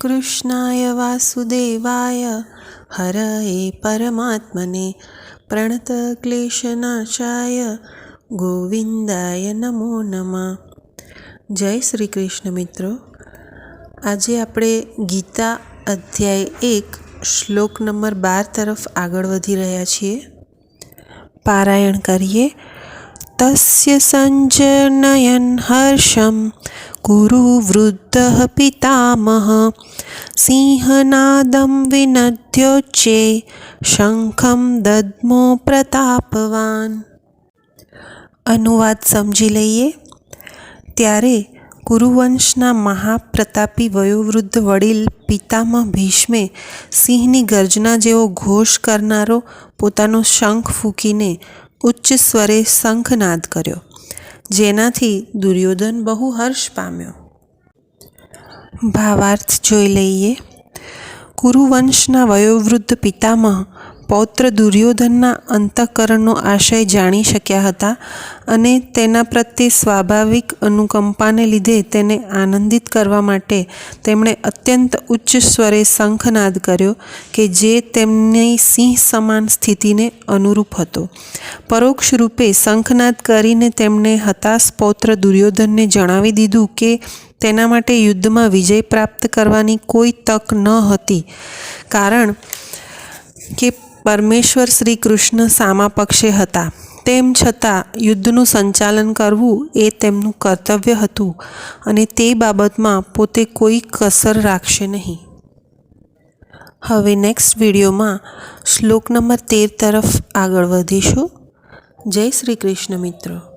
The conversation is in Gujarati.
કૃષ્ણાય વાસુદેવાય. હરએ પરમાત્મને પ્રણત ક્લેશનાશાય. ગોવિંદાય નમો નમઃ. જય શ્રી કૃષ્ણ મિત્રો. આજે આપણે ગીતા અધ્યાય એક, શ્લોક નંબર બાર તરફ આગળ વધી રહ્યા છીએ. પારાયણ કરીએ. તસ્ય સંજનયન હર્ષમ કુરુ વૃદ્ધ પિતામહ સિંહનાદમ વિનદ્યોચ્ચે શંખમ દદ્મો પ્રતાપવાન અનુવાદ સમજી લઈએ ત્યારે કુરુવંશના મહાપ્રતાપી વયોવૃદ્ધ વડીલ પિતામહ ભીષ્મે સિંહની ગર્જના જેવો ઘોષ કરનારો પોતાનો શંખ ફૂંકીને ઉચ્ચ સ્વરે શંખનાદ કર્યો જેનાથી દુર્યોધન બહુ હર્ષ પામ્યો. ભાવાર્થ જોઈ લઈએ. કુરુવંશના વયોવૃદ્ધ પિતામહ પૌત્ર દુર્યોધનના અંતઃકરણનો આશય જાણી શક્યા હતા અને તેના પ્રત્યે સ્વાભાવિક અનુકંપાને લીધે તેને આનંદિત કરવા માટે તેમણે અત્યંત ઉચ્ચ સ્વરે શંખનાદ કર્યો કે જે તેમની સિંહ સમાન સ્થિતિને અનુરૂપ હતો. પરોક્ષ રૂપે શંખનાદ કરીને તેમણે હતાશ પૌત્ર દુર્યોધનને જણાવી દીધું કે તેના માટે યુદ્ધમાં વિજય પ્રાપ્ત કરવાની કોઈ તક ન હતી. કારણ કે પરમેશ્વર શ્રી કૃષ્ણ સામા પક્ષે હતા. તેમ છતાં યુદ્ધનું સંચાલન કરવું એ તેમનું કર્તવ્ય હતું અને તે બાબતમાં પોતે કોઈ કસર રાખશે નહીં. હવે નેક્સ્ટ વિડીયોમાં શ્લોક નંબર તેર તરફ આગળ વધીશું. જય શ્રી કૃષ્ણ મિત્રો.